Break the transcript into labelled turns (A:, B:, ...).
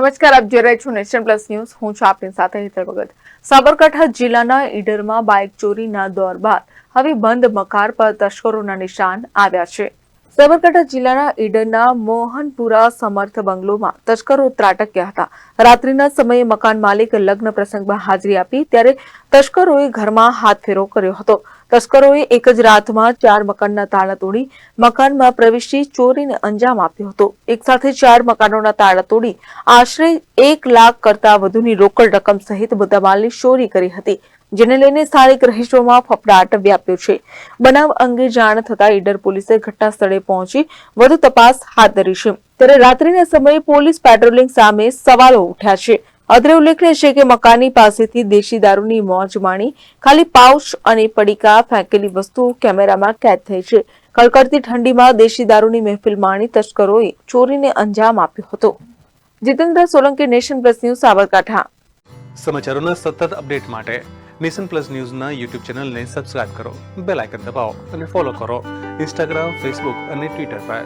A: નમસ્કાર આપ જોઈ રહ્યા છો નેશન પ્લસ ન્યૂઝ હું છું આપની સાથે હેતર ભગત સાબરકાંઠા જિલ્લાના ઈડરમાં બાઇક ચોરીના દોર બાદ હવે બંધ મકાર પર તસ્કરોના નિશાન આવ્યા છે સાબરકાંઠા જિલ્લાના ઈડરના મોહનપુરા સમર્થ બંગલોમાં તસ્કરો ત્રાટક્યા હતા રાત્રિના સમયે મકાન માલિક લગ્ન પ્રસંગમાં હાજરી આપી ત્યારે તસ્કરોએ ઘરમાં હાથ ફેરો કર્યો હતો તસ્કરોએ એક જ રાતમાં ચાર મકાનના તાળા તોડી મકાનમાં પ્રવેશી ચોરીને અંજામ આપ્યો હતો એક સાથે ચાર મકાનોના તાળા તોડી આશરે એક લાખ કરતા વધુની રોકડ રકમ સહિત બધા ચોરી કરી હતી જેને લઈને સ્થાનિક રહીશોમાં ફફડાટ વ્યાપ્યો છે બનાવ અંગે જાણ થતા ઈડર પોલીસે ઘટના સ્થળે પહોંચી વધુ તપાસ હાથ ધરી છે ત્યારે રાત્રિના સમયે પોલીસ પેટ્રોલિંગ સામે સવાલો ઉઠ્યા છે અત્રે ઉલ્લેખનીય છે કે મકાની પાસેથી દેશી દારૂની મોજ માણી ખાલી પાઉચ અને પડીકા ફેંકેલી વસ્તુ કેમેરામાં કેદ થઈ છે કડકડતી ઠંડીમાં દેશી દારૂની મહેફિલ માણી તસ્કરોએ ચોરીને અંજામ આપ્યો હતો Jitendra Solanki nation plus news Sabarkantha
B: સમાચારોના સતત અપડેટ માટે નેશન પ્લસ ન્યૂઝના યુટ્યુબ ચેનલને સબસ્ક્રાઇબ કરો બેલ આઇકન દબાવો અને ફોલો કરો ઇન્સ્ટાગ્રામ ફેસબુક અને ટ્વિટર પર